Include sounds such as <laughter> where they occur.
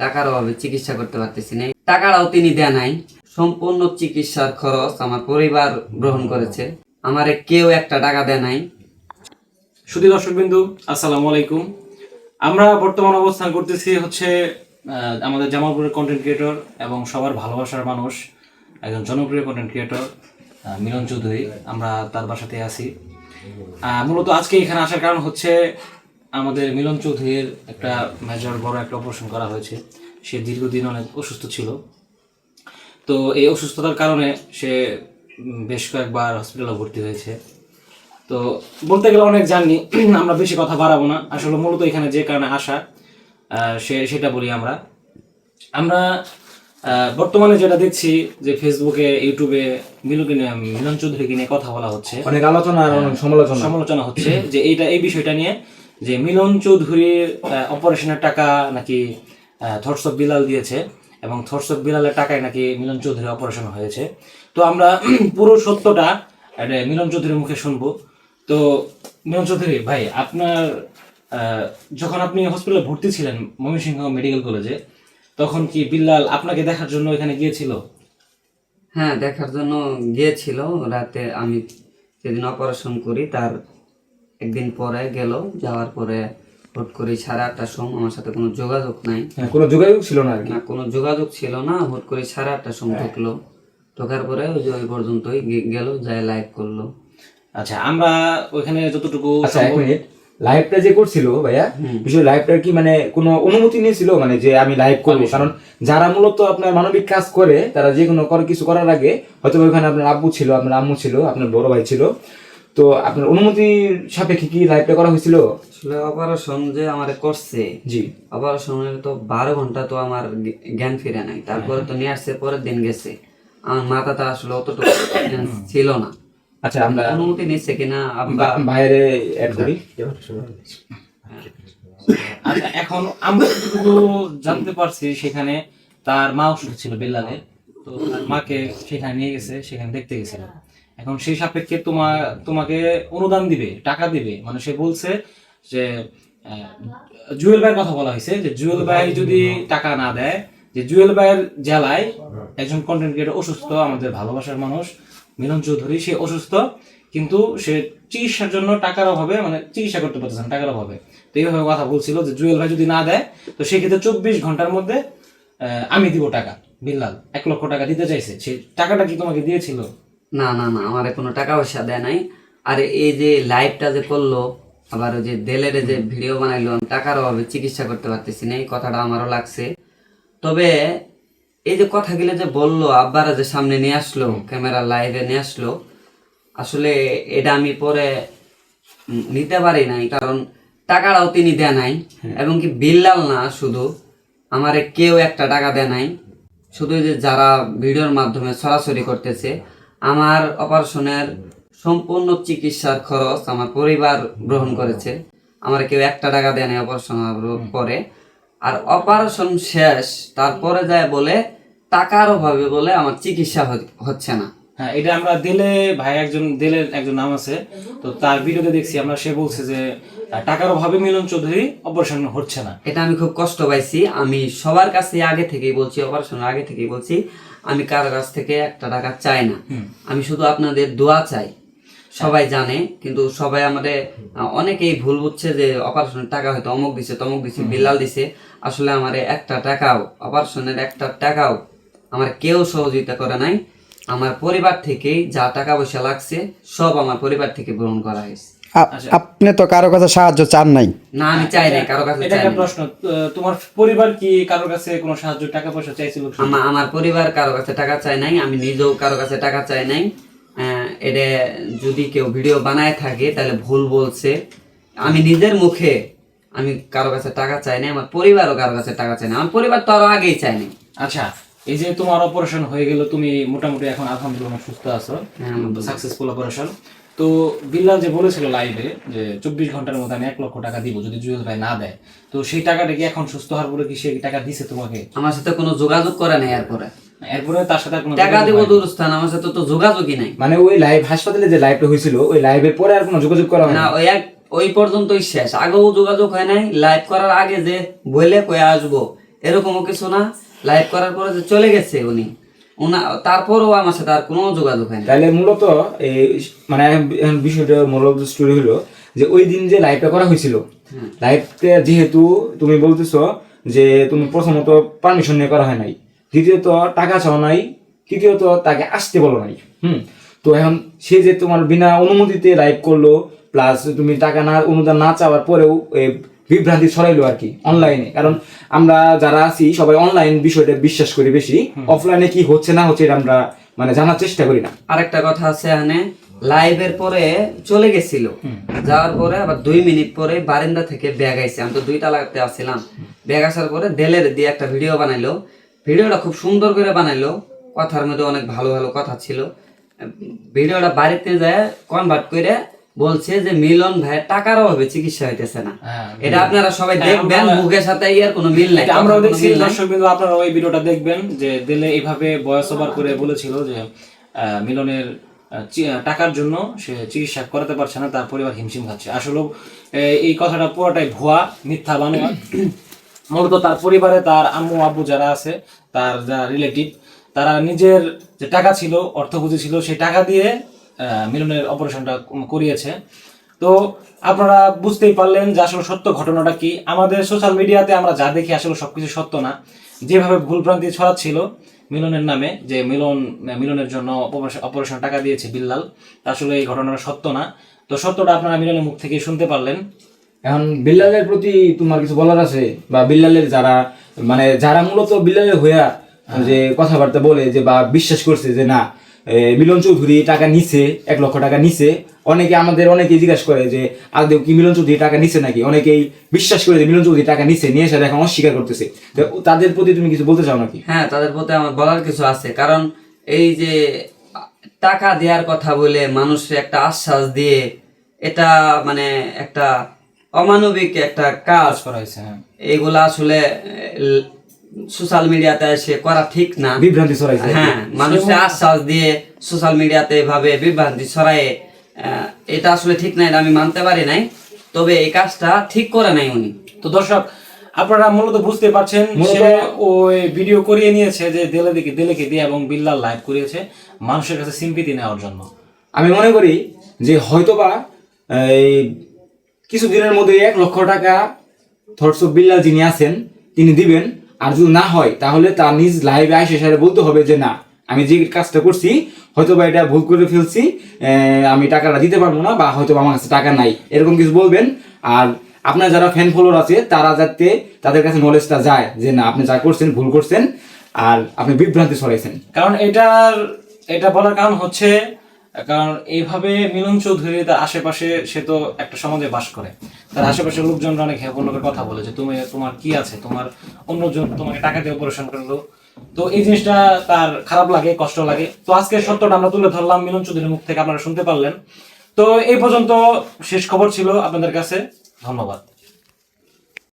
টাকার অভাবে চিকিৎসা করতে পারতেছি না। টাকাটাও তিনি দেয় নাই। সম্পূর্ণ চিকিৎসার খরচ আমার পরিবার গ্রহণ করেছে। আমারে কেউ একটা টাকা দেয় নাই। সুধী দর্শকবিন্দু, আসসালামু আলাইকুম। আমরা বর্তমান অবস্থান করতেছি হচ্ছে আমাদের জামালপুরের কন্টেন্ট ক্রিয়েটর এবং সবার ভালোবাসার মানুষ, একজন জনপ্রিয় কন্টেন্ট ক্রিয়েটর মিলন চৌধুরী। আমরা তার বাসাতে আছি। মূলত আজকে এখানে আসার কারণ হচ্ছে আমাদের মিলন চৌধুরীর একটা মেজর বড় একটা অপারেশন করা হয়েছে। সে দীর্ঘদিন অনেক অসুস্থ ছিল। তো এই অসুস্থতার কারণে সে বেশ কয়েকবার হসপিটালে ভর্তি হয়েছে। তো বলতে গেলে অনেক জানি <clears throat> আমরা বেশি কথা বাড়াবো না। আসলে মূলত এখানে যে কারণে আসা আহ, সে সেটা বলি আমরা। আমরা বর্তমানে যেটা দেখছি যে ফেসবুকে ইউটিউবে মিলুকে নিয়ে মিলন চৌধুরীকে নিয়ে কথা বলা হচ্ছে। অনেক আলোচনা সমালোচনা। সমালোচনা হচ্ছে যে এইটা এই বিষয়টা নিয়ে যে মিলন চৌধুরীর অপারেশনের টাকা নাকি থটস অফ বিলাল দিয়েছে এবং থটস অফ বিলালের টাকায় নাকি মিলন চৌধুরী অপারেশন হয়েছে। তো আমরা <clears throat> পুরো সত্যটা মিলন চৌধুরীর মুখে শুনব। তো মিলন চৌধুরী, ভাই, আপনার যখন আপনি হসপিটালে ভর্তি ছিলেন ময়মনসিংহ মেডিকেল কলেজে তখন কি বিল্লাল আপনাকে দেখার জন্য এখানে গিয়েছিল? হ্যাঁ দেখার জন্য গিয়েছিল। রাতে আমি সেদিন অপারেশন করি, তার একদিন পরে গেল যাওয়ার পরে হুট করে সাড়ে আটটার সময় আমার সাথে কোনো যোগাযোগ নাই। হ্যাঁ, কোনো যোগাযোগ ছিল না আর কি? না কোনো যোগাযোগ ছিল না হুট করে সাড়ে আটটার সময় ঢুকলো। ঢোকার পরে ওই যে ওই পর্যন্তই গেল যায় লাইভ করল। আচ্ছা আমরা ওইখানে যতটুকু আচ্ছা এক মিনিট। লাইভটা যে করছিল ভাইয়া বিষয় লাইভটার কি মানে কোনো অনুমতি নিয়েছিল? মানে যে আমি লাইভ করব? কারণ যারা মূলত আপনার মানবিক কাজ করে তারা যে কোনো কিছু করার আগে হয়তো ওইখানে আপনার আব্বু ছিল আপনার আম্মু ছিল আপনার বড় ভাই ছিল। তো আপনার অনুমতির সাপেক্ষে কি লাইভটা করা হয়েছিল? আসলে অপারেশন যে আমার করছে জি। অপারেশনের তো বারো ঘণ্টা তো আমার জ্ঞান ফিরে নাই। তারপরে তো নিয়ে আসছে পরের দিন গেছে। আমার মাথাটা আসলে অতটুকু ছিল না। আচ্ছা আমরা অনুমতি নিচ্ছে কিনা বাইরে অ্যাড করি। আচ্ছা এখন আমরা যতটুকু জানতে পারছি সেখানে তার মা অসুস্থ ছিল বিল্লালের তো তার মাকে সেখানে নিয়ে গেছে সেখানে দেখতে গেছিল এখন সেই সাপেক্ষে তোমার, তোমাকে অনুদান দিবে, টাকা দিবে। মানে সে বলছে যে জুয়েল ভাইয়ের কথা বলা হয়েছে যে, জুয়েল ভাই যদি টাকা না দেয়, যে জুয়েল ভাইয়ের জেলায় একজন কন্টেন্ট ক্রিয়েটর অসুস্থ, আমাদের ভালোবাসার মানুষ, মিলন চৌধুরী, সে অসুস্থ, কিন্তু সে চিকিৎসার জন্য টাকার অভাবে মানে চিকিৎসা করতে পারতেছে না, টাকার অভাবে। তো এইভাবে কথা বলছিল যে, জুয়েল ভাই যদি না দেয়, তো সেক্ষেত্রে চব্বিশ ঘণ্টার মধ্যে আমি দিব টাকা, বিল্লাল, এক লক্ষ টাকা দিতে চাইছে। সেই টাকাটা কি তোমাকে দিয়েছিল? না না না আমার কোনো টাকা পয়সা দেয় নাই। আর এই যে লাইভটা যে করল আবার ওই যে দেলের যে ভিডিও বানাইলো আমি টাকার অভাবে চিকিৎসা করতে পারতেছি না এই কথাটা আমারও লাগছে। তবে এই যে কথাগুলো যে বলল আব্বারা যে সামনে নিয়ে আসলো ক্যামেরা লাইভে নিয়ে আসলো আসলে এটা আমি পরে নিতে পারি নাই কারণ টাকাটাও তিনি দেয় নাই এবং কি বিল্লাল না শুধু আমারে কেউ একটা টাকা দেয় নাই। শুধু যে যারা ভিডিওর মাধ্যমে সরাসরি করতেছে আমার অপারেশনের সম্পূর্ণ চিকিৎসার খরচ আমার পরিবার গ্রহণ করেছে। আমার কেউ একটা টাকা দেয় অপারেশন পরে। আর অপারেশন শেষ, তারপরে যায় বলে টাকার অভাবে বলে আমার চিকিৎসা হচ্ছে না। হ্যাঁ এটা আমরা দিলে ভাই একজন দিলের একজন নাম আছে। তো তার ভিডিওতে দেখছি আমরা সে বলছে যে টাকার অভাবে মিলন চৌধুরী অপারেশন হচ্ছে না। এটা আমি খুব কষ্ট পাইছি। আমি সবার কাছে আগে থেকেই বলছি অপারেশনের আগে থেকেই বলছি আমি কারও কাছ থেকে একটা টাকা চাই না। আমি শুধু আপনাদের দোয়া চাই। সবাই জানে কিন্তু সবাই আমাদের অনেকেই ভুল বুঝছে যে অপারেশনের টাকা হয়তো অমুক দিছে তমুক দিছে বিল্লাল দিছে। আসলে আমার একটা টাকাও অপারেশনের একটা টাকাও আমার কেউ সহযোগিতা করে নাই। আমার পরিবার থেকেই যা টাকা পয়সা লাগছে সব আমার পরিবার থেকে গ্রহণ করা হয়েছে। আপনি তো কারও কাছে সাহায্য চান নাই। না আমি চাই নাই কারও কাছে এটা চাই একটা প্রশ্ন তোমার পরিবার কি কারোর কাছে কোনো সাহায্য টাকা পয়সা চাইছিল? আমার আমার পরিবার কারও কাছে টাকা চায় নাই আমি নিজেও কারও কাছে টাকা চাই নাই। আহ, এটা যদি কেউ ভিডিও বানায় থাকে তাহলে ভুল বলছে। আমি নিজের মুখে আমি কারও কাছে টাকা চাই নাই আমার পরিবারও কারও কাছে টাকা চাই না আমার পরিবার তো আরও আগেই চাই নাই। আচ্ছা এই যে তোমার অপারেশন হয়ে গেল তুমি মোটামুটি এখন আলহামদুলিল্লাহ সুস্থ আছো। হ্যাঁ, সাকসেসফুল অপারেশন তো বিল্লাল যে বলেছিল লাইভে যে চব্বিশ ঘণ্টার মধ্যে আমি এক লক্ষ টাকা দিব যদি জুয়েল ভাই না দেয় তো সেই টাকাটা কি এখন সুস্থ হওয়ার পরে কি সে টাকা দিছে তোমাকে? আমার সাথে কোনো যোগাযোগ করে নাই এরপরে। এরপরে তার সাথে কোনো টাকা দিব দূরস্থান আমার সাথে তো যোগাযোগই নাই। মানে ওই লাইভ হাসপাতালে যে লাইভটা হয়েছিল ওই লাইভের পরে আর কোনো যোগাযোগ করা হয় না না ওই এক ওই পর্যন্তই শেষ। আগেও যোগাযোগ হয় নাই লাইভ করার আগে যে বলে কয়ে আসব এরকমও কিছু না। লাইভ করার পরে যে চলে গেছে উনি তারপরও আমার সাথে আর কোনো যোগাযোগ হয়নি। তাহলে মূলত এই মানে বিষয়টা মূলত স্টোরি হলো যে ওই দিন যে লাইভটা করা হয়েছিল লাইভটা যেহেতু তুমি বলতেছো যে তুমি প্রথমত পারমিশন নিয়ে করা হয় নাই দ্বিতীয়ত টাকা চাও নাই তৃতীয়ত তাকে আসতে বলো নাই হুম? তো এখন সে যে তোমার বিনা অনুমতিতে লাইভ করল প্লাস তুমি টাকা না অনুদান না চাওয়ার পরেও বিভ্রান্তি ছড়াইলো আর কি অনলাইনে কারণ আমরা যারা আছি সবাই অনলাইন বিষয়টা বিশ্বাস করি বেশি। অফলাইনে কি হচ্ছে না হচ্ছে এটা আমরা মানে জানার চেষ্টা করি না। আরেকটা কথা আছে এখানে লাইভের পরে চলে গেছিল। যাওয়ার পরে আবার দুই মিনিট পরে বারান্দা থেকে ব্যাগ আইছে। আমি তো দুই তালাতে আসছিলাম। ব্যাগ আসার পরে দেলের দিয়ে একটা ভিডিও বানাইলো। ভিডিওটা খুব সুন্দর করে বানাইলো। কথার মধ্যে অনেক ভালো ভালো কথা ছিল। ভিডিওটা বাড়িতে যায় কনভার্ট করে বলছে যে মিলন ভাই টাকার অভাবে চিকিৎসা হইতেছে না। হ্যাঁ, এটা আপনারা সবাই হ্যাঁ, দেখবেন মুখের সাথে ইয়ার কোনো মিল নাই আমরাও দেখছি দর্শক বিন্দু আপনারা ওই ভিডিওটা দেখবেন যে দিলে এইভাবে বয়স ওভার করে বলেছিল যে মিলনের টাকার জন্য সে চিকিৎসা করাতে পারছে না তার পরিবার হিমশিম খাচ্ছে। আসলে এই কথাটা পুরোটাই ভুয়া মিথ্যা বানোয়া মূলত তার পরিবারে তার আম্মু আব্বু যারা আছে তার যারা রিলেটিভ তারা নিজের যে টাকা ছিল অর্থ পুঁজি ছিল সেই টাকা দিয়ে মিলনের অপারেশনটা করিয়েছে। তো আপনারা বুঝতেই পারলেন যে আসলে সত্য ঘটনাটা কি। আমাদের সোশ্যাল মিডিয়াতে আমরা যা দেখি আসলে সবকিছু সত্য না। যেভাবে ভুলভ্রান্তি ছড়াচ্ছিল মিলনের নামে যে মিলন মিলনের জন্য অপারেশন- টাকা দিয়েছে বিল্লাল তা আসলে এই ঘটনাটা সত্য না। তো সত্যটা আপনারা মিলনের মুখ থেকে শুনতে পারলেন। এখন বিল্লালের প্রতি তোমার কিছু বলার আছে? বা বিল্লালের যারা মানে যারা মূলত বিল্লালের হইয়া যে কথাবার্তা বলে যে বা বিশ্বাস করছে যে না মিলন চৌধুরী টাকা নিছে এক লক্ষ টাকা নিছে। অনেকে আমাদের অনেকে জিজ্ঞাসা করে যে আদৌ কি মিলন চৌধুরী টাকা নিছে নাকি? অনেকেই বিশ্বাস করে যে মিলন চৌধুরী টাকা নিছে নিয়ে এসে এখন অস্বীকার করতেছে। তো তাদের প্রতি তুমি কিছু বলতে চাও নাকি? হ্যাঁ তাদের প্রতি আমার বলার কিছু আছে। কারণ এই যে টাকা দেওয়ার কথা বলে মানুষের একটা আশ্বাস দিয়ে এটা মানে একটা অমানবিক একটা কাজ কাজ করা হয়েছে হ্যাঁ। এইগুলা আসলে সোশ্যাল মিডিয়াতে এসে করা ঠিক না। বিভ্রান্তি ছড়াইছে হ্যাঁ মানুষের আশ্বাস দিয়ে সোশ্যাল মিডিয়াতে এভাবে বিভ্রান্তি ছড়ায় এটা আসলে ঠিক না এটা আমি মানতে পারি নাই। তবে এই কাজটা ঠিক করে নাই উনি। তো দর্শক আপনারা মূলত বুঝতে পারছেন সে ওই ভিডিও করিয়ে নিয়েছে যে দেলে দিকে দেলেকে দিয়ে এবং বিল্লাল লাইভ করিয়েছে মানুষের কাছে সিম্পিতি নেওয়ার জন্য। আমি মনে করি যে হয়তোবা এই কিছুদিনের মধ্যে এক লক্ষ টাকা থটস বিল্লাল যিনি আছেন তিনি দিবেন। আর যদি না হয়, তাহলে তার নিজ লাইভে আসে, সেটা বলতে হবে যে না, আমি যে কাজটা করছি, হয়তোবা এটা ভুল করে ফেলছি আমি টাকাটা দিতে পারব না বা হয়তো আমার কাছে টাকা নাই। এরকম কিছু বলবেন। আর আপনার যারা ফ্যান ফলোয়ার আছে, তারা যাতে তাদের কাছে নলেজটা যায় যে না, আপনি যা করছেন, ভুল করছেন, আর আপনি বিভ্রান্তি ছড়াইছেন। কারণ এটার, এটা বলার কারণ হচ্ছে কারণ এইভাবে মিলন চৌধুরী তার আশেপাশে, সে তো একটা সমাজে বাস করে। তার আশেপাশের লোকজনরা অনেক হেপন করে কথা বলে যে, তুমি, তোমার কি আছে? তোমার অন্যজন তোমাকে টাকা দিয়ে অপারেশন করল তো এই জিনিসটা তার খারাপ লাগে, কষ্ট লাগে। তো আজকে সত্যটা আমরা তুলে ধরলাম মিলন চৌধুরীর মুখ থেকে, আপনারা শুনতে পারলেন। তো এই পর্যন্ত শেষ খবর ছিল আপনাদের কাছে। ধন্যবাদ।